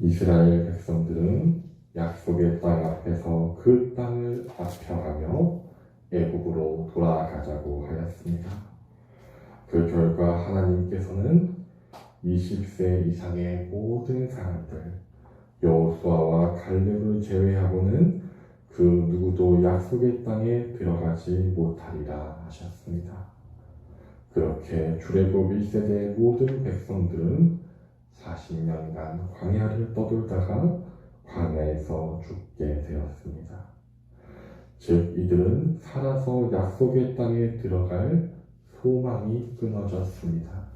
이스라엘 백성들은 약속의 땅 앞에서 그 땅을 아펴가며 애굽으로 돌아가자고 하였습니다. 그 결과 하나님께서는 20세 이상의 모든 사람들 여호수아와 갈렙을 제외하고는 그 누구도 약속의 땅에 들어가지 못하리라 하셨습니다. 그렇게 주례굽 1세대의 모든 백성들은 40년간 광야를 떠돌다가 광야에서 죽게 되었습니다. 즉 이들은 살아서 약속의 땅에 들어갈 소망이 끊어졌습니다.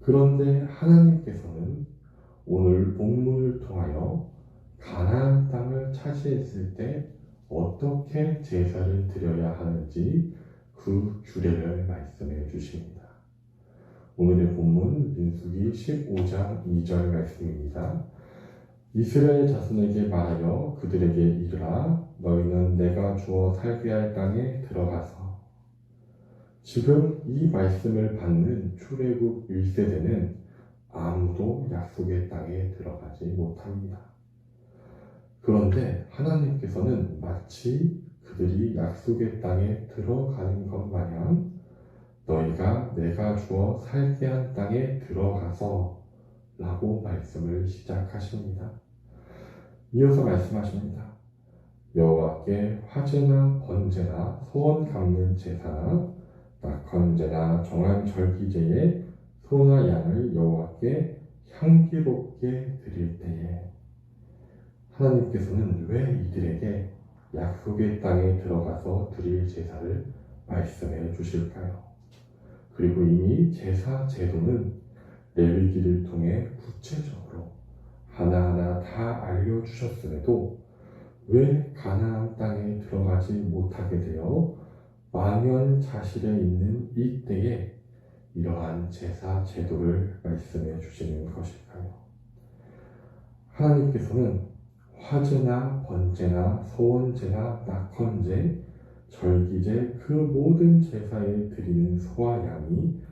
그런데 하나님께서는 오늘 본문을 통하여 가나안 땅을 차지했을 때 어떻게 제사를 드려야 하는지 그 규례를 말씀해 주십니다. 오늘의 본문 민수기 15장 2절 말씀입니다. 이스라엘 자손에게 말하여 그들에게 이르라 너희는 내가 주어 살게 할 땅에 들어가서 지금 이 말씀을 받는 출애굽 1세대는 아무도 약속의 땅에 들어가지 못합니다. 그런데 하나님께서는 마치 그들이 약속의 땅에 들어가는 것 마냥 너희가 내가 주어 살게 한 땅에 들어가서 라고 말씀을 시작하십니다. 이어서 말씀하십니다. 여호와께 화제나 번제나 소원 갚는 제사나 낙헌제나 정한 절기제에 소나 양을 여호와께 향기롭게 드릴 때에 하나님께서는 왜 이들에게 약속의 땅에 들어가서 드릴 제사를 말씀해 주실까요? 그리고 이미 제사 제도는 레위기를 통해 구체적으로 하나하나 다 알려주셨음에도 왜 가나안 땅에 들어가지 못하게 되어 만연자실에 있는 이때에 이러한 제사 제도를 말씀해 주시는 것일까요? 하나님께서는 화제나 번제나 소원제나 낙헌제, 절기제 그 모든 제사에 드리는 소와 양이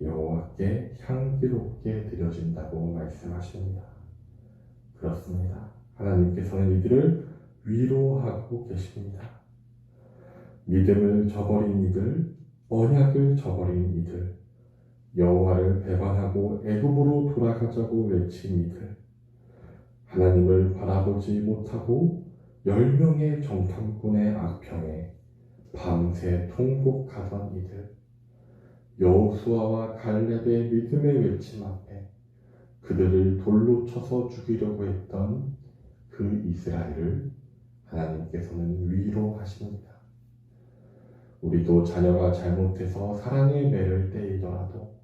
여호와께 향기롭게 드려진다고 말씀하십니다. 그렇습니다. 하나님께서는 이들을 위로하고 계십니다. 믿음을 저버린 이들, 언약을 저버린 이들, 여호와를 배반하고 애굽으로 돌아가자고 외친 이들, 하나님을 바라보지 못하고 열 명의 정탐꾼의 악평에 밤새 통곡하던 이들, 여호수아와 갈렙의 믿음의 외침 앞에 그들을 돌로 쳐서 죽이려고 했던 그 이스라엘을 하나님께서는 위로하십니다. 우리도 자녀가 잘못해서 사랑의 매를 떼이더라도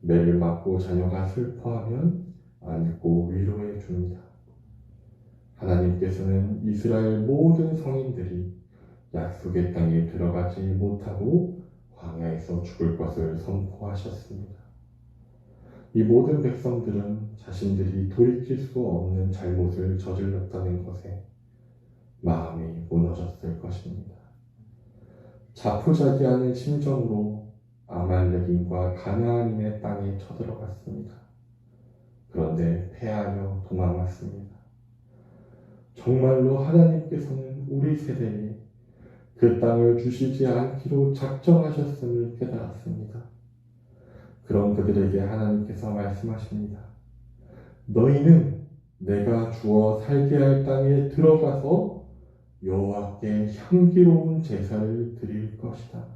매를 맞고 자녀가 슬퍼하면 안고 위로해 줍니다. 하나님께서는 이스라엘 모든 성인들이 약속의 땅에 들어가지 못하고 광야에서 죽을 것을 선포하셨습니다. 이 모든 백성들은 자신들이 돌이킬 수 없는 잘못을 저질렀다는 것에 마음이 무너졌을 것입니다. 자포자기하는 심정으로 아말렉인과 가나안인의 땅에 쳐들어갔습니다. 그런데 패하며 도망왔습니다. 정말로 하나님께서는 우리 세대에 그 땅을 주시지 않기로 작정하셨음을 깨달았습니다. 그런 그들에게 하나님께서 말씀하십니다. 너희는 내가 주어 살게 할 땅에 들어가서 여호와께 향기로운 제사를 드릴 것이다.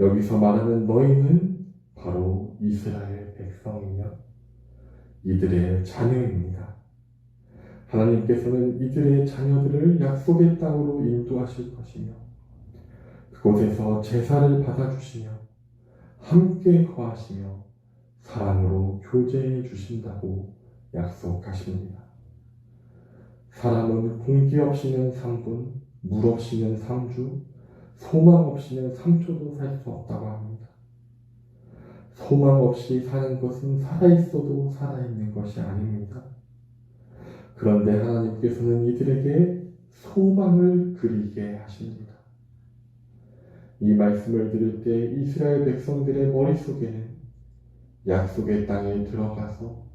여기서 말하는 너희는 바로 이스라엘 백성이며 이들의 자녀입니다. 하나님께서는 이들의 자녀들을 약속의 땅으로 인도하실 것이며 그곳에서 제사를 받아주시며 함께 거하시며 사랑으로 교제해 주신다고 약속하십니다. 사람은 공기 없이는 3분, 물 없이는 3주, 소망 없이는 3초도 살 수 없다고 합니다. 소망 없이 사는 것은 살아있어도 살아있는 것이 아닙니다. 그런데 하나님께서는 이들에게 소망을 그리게 하십니다. 이 말씀을 들을 때 이스라엘 백성들의 머릿속에는 약속의 땅에 들어가서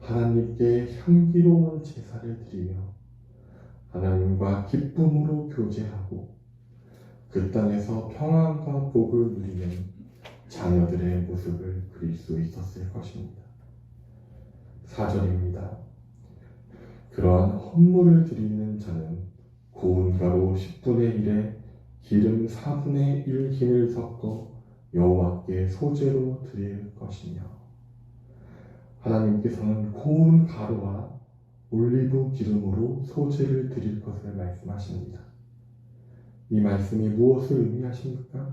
하나님께 향기로운 제사를 드리며 하나님과 기쁨으로 교제하고 그 땅에서 평안과 복을 누리는 자녀들의 모습을 그릴 수 있었을 것입니다. 4절입니다. 그러한 헌물을 드리는 자는 고운 가루 10분의 1에 기름 4분의 1 흰을 섞어 여호와께 소재로 드릴 것이며 하나님께서는 고운 가루와 올리브 기름으로 소재를 드릴 것을 말씀하십니다. 이 말씀이 무엇을 의미하십니까?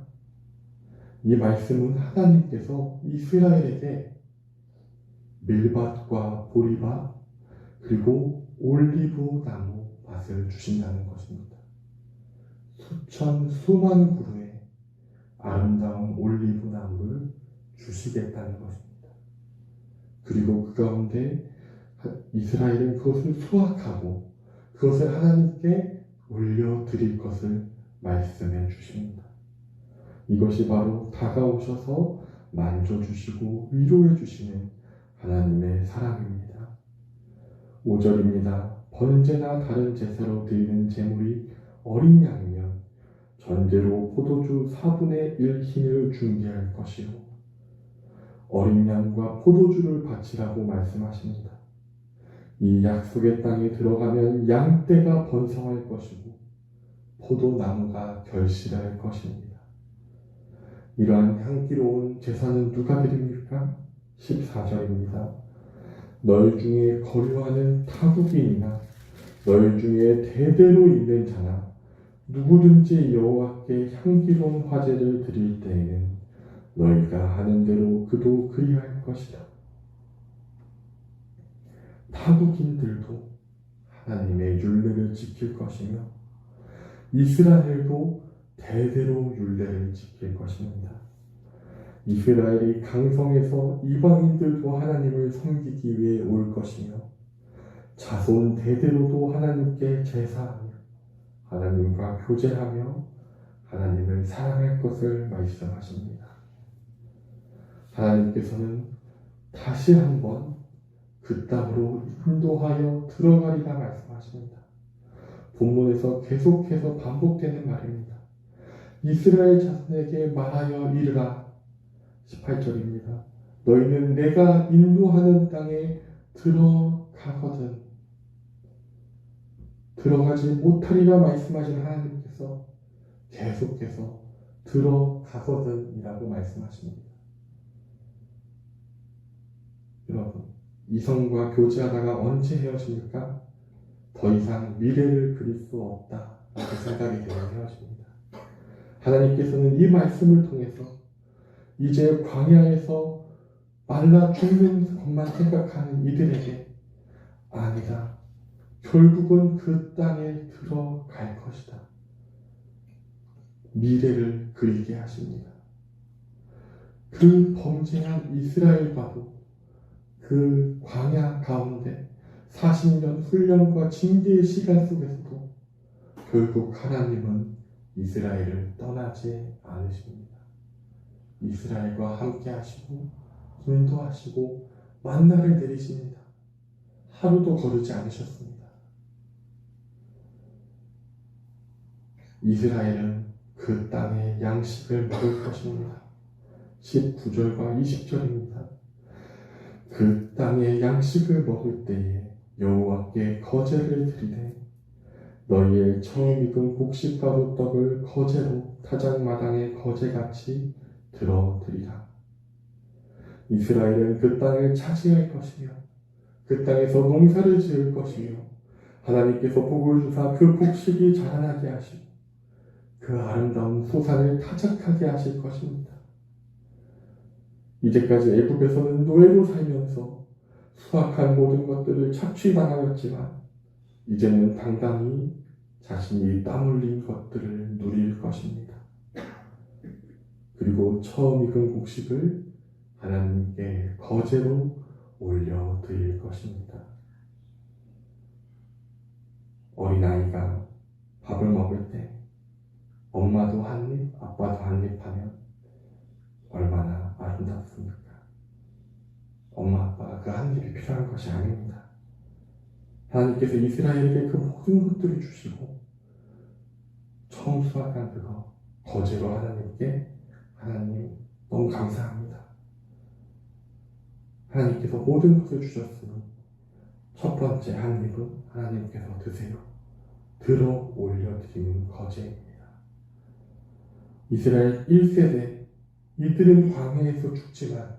이 말씀은 하나님께서 이스라엘에게 밀밭과 보리밭 그리고 올리브 나무 밭을 주신다는 것입니다. 수천 수만 그루의 아름다운 올리브 나무를 주시겠다는 것입니다. 그리고 그 가운데 이스라엘은 그것을 수확하고 그것을 하나님께 올려드릴 것을 말씀해 주십니다. 이것이 바로 다가오셔서 만져주시고 위로해 주시는 하나님의 사랑입니다. 5절입니다. 번제나 다른 제사로 드리는 제물이 어린 양이면 전제로 포도주 4분의 1 흰을 준비할 것이요. 어린 양과 포도주를 바치라고 말씀하십니다. 이 약속의 땅에 들어가면 양떼가 번성할 것이고 포도나무가 결실할 것입니다. 이러한 향기로운 제사는 누가 드립니까? 14절입니다. 너희 중에 거류하는 타국인이나 너희 중에 대대로 있는 자나 누구든지 여호와께 향기로운 화제를 드릴 때에는 너희가 하는 대로 그도 그리할 것이다. 타국인들도 하나님의 율례를 지킬 것이며 이스라엘도 대대로 율례를 지킬 것입니다. 이스라엘이 강성해서 이방인들도 하나님을 섬기기 위해 올 것이며 자손 대대로도 하나님께 제사하며 하나님과 교제하며 하나님을 사랑할 것을 말씀하십니다. 하나님께서는 다시 한번 그 땅으로 인도하여 들어가리라 말씀하십니다. 본문에서 계속해서 반복되는 말입니다. 이스라엘 자손에게 말하여 이르라 18절입니다. 너희는 내가 인도하는 땅에 들어가거든 들어가지 못하리라 말씀하신 하나님께서 계속해서 들어가거든이라고 말씀하십니다. 여러분, 이성과 교제하다가 언제 헤어집니까? 더 이상 미래를 그릴 수 없다. 이렇게 생각이 되는 헤어집니다. 하나님께서는 이 말씀을 통해서 이제 광야에서 말라 죽는 것만 생각하는 이들에게 아니다. 결국은 그 땅에 들어갈 것이다. 미래를 그리게 하십니다. 그 범죄한 이스라엘과도 그 광야 가운데 40년 훈련과 징계의 시간 속에서도 결국 하나님은 이스라엘을 떠나지 않으십니다. 이스라엘과 함께 하시고 인도하시고 만나를 내리십니다. 하루도 거르지 않으셨습니다. 이스라엘은 그 땅의 양식을 먹을 것입니다. 19절과 20절입니다. 그 땅의 양식을 먹을 때에 여호와께 거제를 드리되 너희의 처음 익은 곡식가루 떡을 거제로 타작마당의 거제같이 들어드리라. 이스라엘은 그 땅을 차지할 것이며 그 땅에서 농사를 지을 것이며 하나님께서 복을 주사 그 곡식이 자라나게 하시고 그 아름다운 소산을 타작하게 하실 것입니다. 이제까지 애굽에서는 노예로 살면서 수확한 모든 것들을 착취당하였지만 이제는 당당히 자신이 땀 흘린 것들을 누릴 것입니다. 그리고 처음 익은 곡식을 하나님께 거제로 올려 드릴 것입니다. 어린아이가 밥을 먹을 때 엄마도 한 입, 아빠도 한 입 하면 얼마나 아름답습니까? 엄마 아빠가 그 한 입이 필요한 것이 아닙니다. 하나님께서 이스라엘에게 그 모든 것들을 주시고 처음 수확한 그거 거제로 하나님께 하나님 너무 감사합니다. 하나님께서 모든 것을 주셨으니 첫 번째 한 입은 하나님께서 드세요. 들어 올려드리는 거제입니다. 이스라엘 1세대 이들은 광야에서 죽지만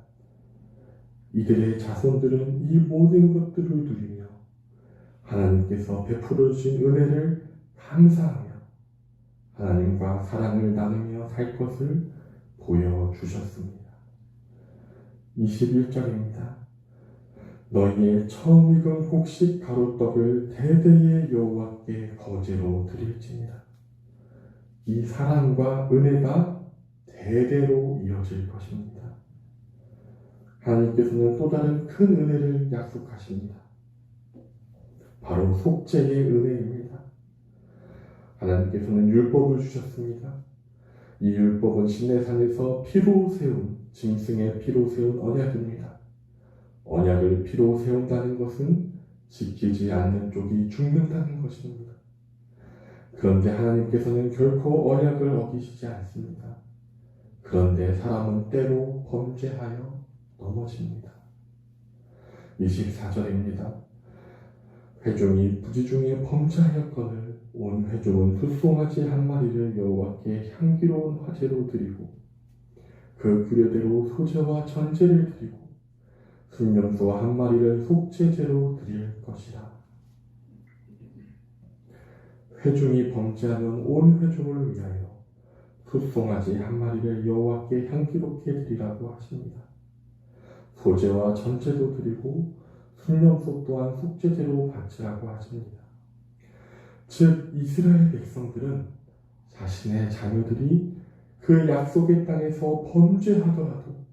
이들의 자손들은 이 모든 것들을 누리며 하나님께서 베풀어 주신 은혜를 감사하며 하나님과 사랑을 나누며 살 것을 보여주셨습니다. 21절입니다. 너희의 처음 익은 곡식 가루떡을 대대의 여호와께 거제로 드릴지니라. 이 사랑과 은혜가 대대로 이어질 것입니다. 하나님께서는 또 다른 큰 은혜를 약속하십니다. 바로 속죄의 은혜입니다. 하나님께서는 율법을 주셨습니다. 이 율법은 신내산에서 피로 세운 짐승의 피로 세운 언약입니다. 언약을 피로 세운다는 것은 지키지 않는 쪽이 죽는다는 것입니다. 그런데 하나님께서는 결코 언약을 어기시지 않습니다. 그런데 사람은 때로 범죄하여 넘어집니다. 24절입니다. 회중이 부지 중에 범죄하였거늘 온 회중은 숫송아지 한 마리를 여호와께 향기로운 화제로 드리고 그 규례대로 소제와 전제를 드리고 순념소 한 마리를 속죄제로 드릴 것이라. 회중이 범죄하는 온 회중을 위하여 숫송아지 한 마리를 여호와께 향기롭게 드리라고 하십니다. 소제와 전제도 드리고 순념소 또한 속죄제로 바치라고 하십니다. 즉 이스라엘 백성들은 자신의 자녀들이 그 약속의 땅에서 범죄하더라도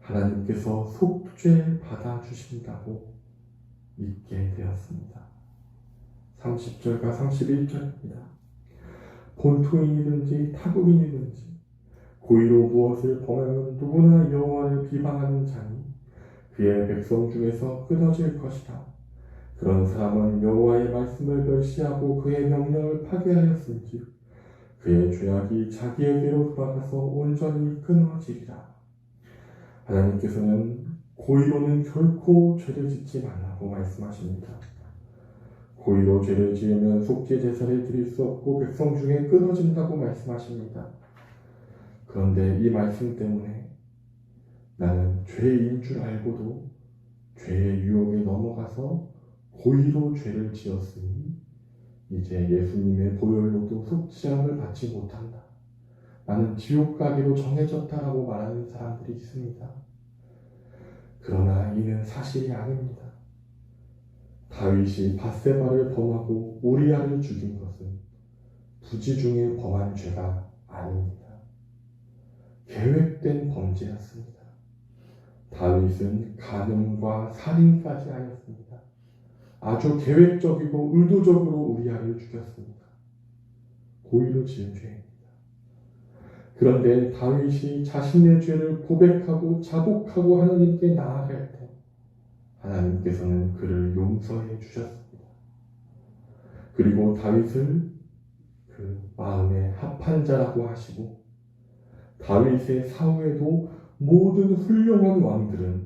하나님께서 속죄 받아 주신다고 믿게 되었습니다. 30절과 31절입니다. 본토인이든지 타국인이든지 고의로 무엇을 범하면 누구나 여호와를 비방하는 자니 그의 백성 중에서 끊어질 것이다. 그런 사람은 여호와의 말씀을 멸시하고 그의 명령을 파괴하였은지 그의 죄악이 자기에게로 돌아가서 온전히 끊어지리라. 하나님께서는 고의로는 결코 죄를 짓지 말라고 말씀하십니다. 고의로 죄를 지으면 속죄 제사를 드릴 수 없고 백성 중에 끊어진다고 말씀하십니다. 그런데 이 말씀 때문에 나는 죄인 줄 알고도 죄의 유혹에 넘어가서 고의로 죄를 지었으니 이제 예수님의 보혈로도 속죄함을 받지 못한다. 나는 지옥 가기로 정해졌다라고 말하는 사람들이 있습니다. 그러나 이는 사실이 아닙니다. 다윗이 바세바를 범하고 우리아를 죽인 것은 부지 중에 범한 죄가 아닙니다. 계획된 범죄였습니다. 다윗은 간음과 살인까지 하였습니다. 아주 계획적이고 의도적으로 우리아를 죽였습니다. 고의로 지은 죄입니다. 그런데 다윗이 자신의 죄를 고백하고 자복하고 하나님께 나아갈 때 하나님께서는 그를 용서해 주셨습니다. 그리고 다윗을 그 마음에 합한 자라고 하시고 다윗의 사후에도 모든 훌륭한 왕들은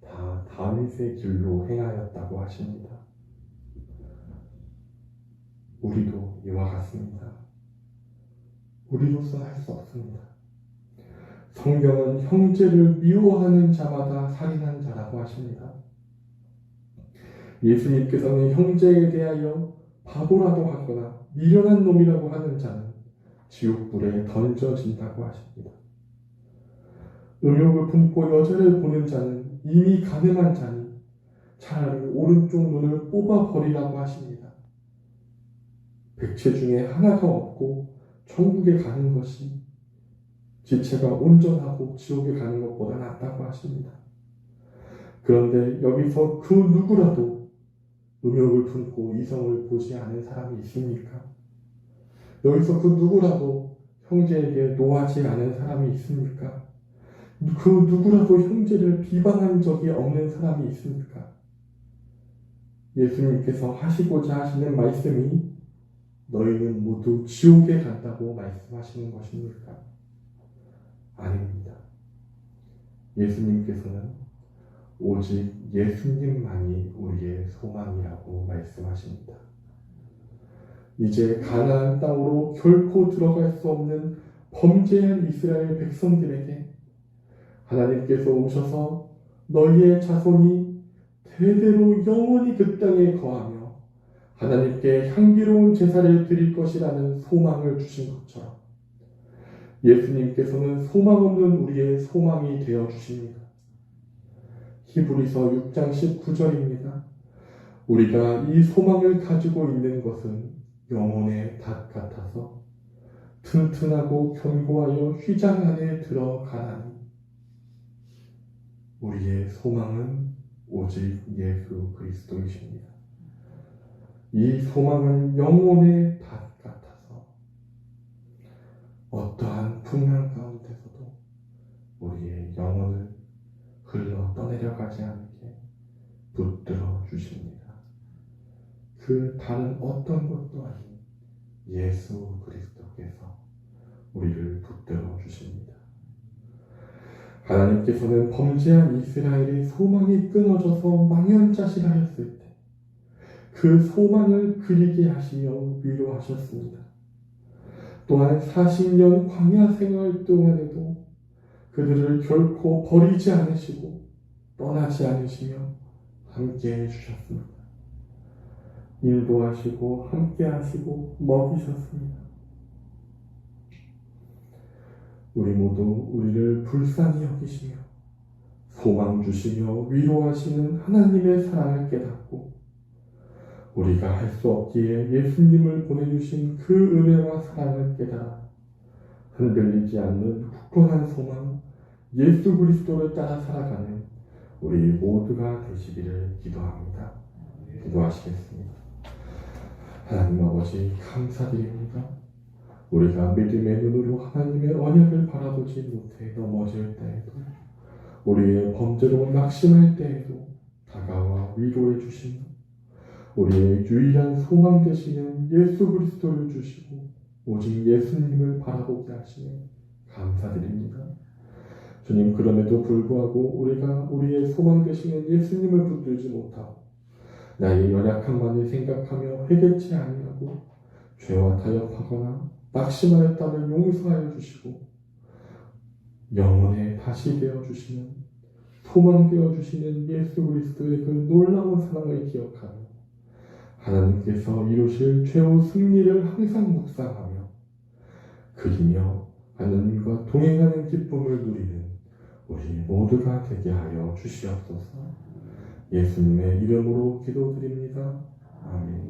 다 다윗의 길로 행하였다고 하십니다. 우리도 이와 같습니다. 우리로서 할 수 없습니다. 성경은 형제를 미워하는 자마다 살인한 자라고 하십니다. 예수님께서는 형제에 대하여 바보라고 하거나 미련한 놈이라고 하는 자는 지옥불에 던져진다고 하십니다. 음욕을 품고 여자를 보는 자는 이미 가늠한 자니 차라리 오른쪽 눈을 뽑아버리라고 하십니다. 백체 중에 하나가 없고 천국에 가는 것이 지체가 온전하고 지옥에 가는 것보다 낫다고 하십니다. 그런데 여기서 그 누구라도 음욕을 품고 이성을 보지 않은 사람이 있습니까? 여기서 그 누구라도 형제에게 노하지 않은 사람이 있습니까? 그 누구라도 형제를 비방한 적이 없는 사람이 있습니까? 예수님께서 하시고자 하시는 말씀이 너희는 모두 지옥에 간다고 말씀하시는 것입니까? 아닙니다. 예수님께서는 오직 예수님만이 우리의 소망이라고 말씀하십니다. 이제 가나안 땅으로 결코 들어갈 수 없는 범죄한 이스라엘 백성들에게 하나님께서 오셔서 너희의 자손이 대대로 영원히 그 땅에 거하며 하나님께 향기로운 제사를 드릴 것이라는 소망을 주신 것처럼 예수님께서는 소망 없는 우리의 소망이 되어 주십니다. 히브리서 6장 19절입니다. 우리가 이 소망을 가지고 있는 것은 영혼의 닷 같아서 튼튼하고 견고하여 휘장 안에 들어가나니 우리의 소망은 오직 예수 그리스도이십니다. 이 소망은 영혼의 닷 같아서 어떠한 풍랑 가운데서도 우리의 영혼을 흘러 떠내려가지 않게 붙들어 주십니다. 그 다른 어떤 것도 아닌 예수 그리스도께서 우리를 붙들어 주십니다. 하나님께서는 범죄한 이스라엘의 소망이 끊어져서 망연자실하였을 때 그 소망을 그리게 하시며 위로하셨습니다. 또한 40년 광야 생활 동안에도 그들을 결코 버리지 않으시고 떠나지 않으시며 함께 해주셨습니다. 인도하시고 함께 하시고 먹이셨습니다. 우리 모두 우리를 불쌍히 여기시며 소망 주시며 위로하시는 하나님의 사랑을 깨닫고 우리가 할 수 없기에 예수님을 보내주신 그 은혜와 사랑을 깨달아 흔들리지 않는 굳건한 소망 예수 그리스도를 따라 살아가는 우리 모두가 되시기를 기도합니다. 기도하시겠습니다. 하나님 아버지 감사드립니다. 우리가 믿음의 눈으로 하나님의 언약을 바라보지 못해 넘어질 때에도 우리의 범죄로 낙심할 때에도 다가와 위로해 주시며 우리의 유일한 소망 되시는 예수 그리스도를 주시고 오직 예수님을 바라보게 하시니 감사드립니다. 주님 그럼에도 불구하고 우리가 우리의 소망 되시는 예수님을 붙들지 못하고 나의 연약함만을 생각하며 회개치 아니하고 죄와 타협하거나 낙심하였다면 용서하여 주시고 영혼에 다시 되어 주시는 소망 되어 주시는 예수 그리스도의 그 놀라운 사랑을 기억하며 하나님께서 이루실 최후 승리를 항상 묵상하며 그리며 하나님과 동행하는 기쁨을 누리는 우리 모두가 되게 하여 주시옵소서. 예수님의 이름으로 기도드립니다. 아멘.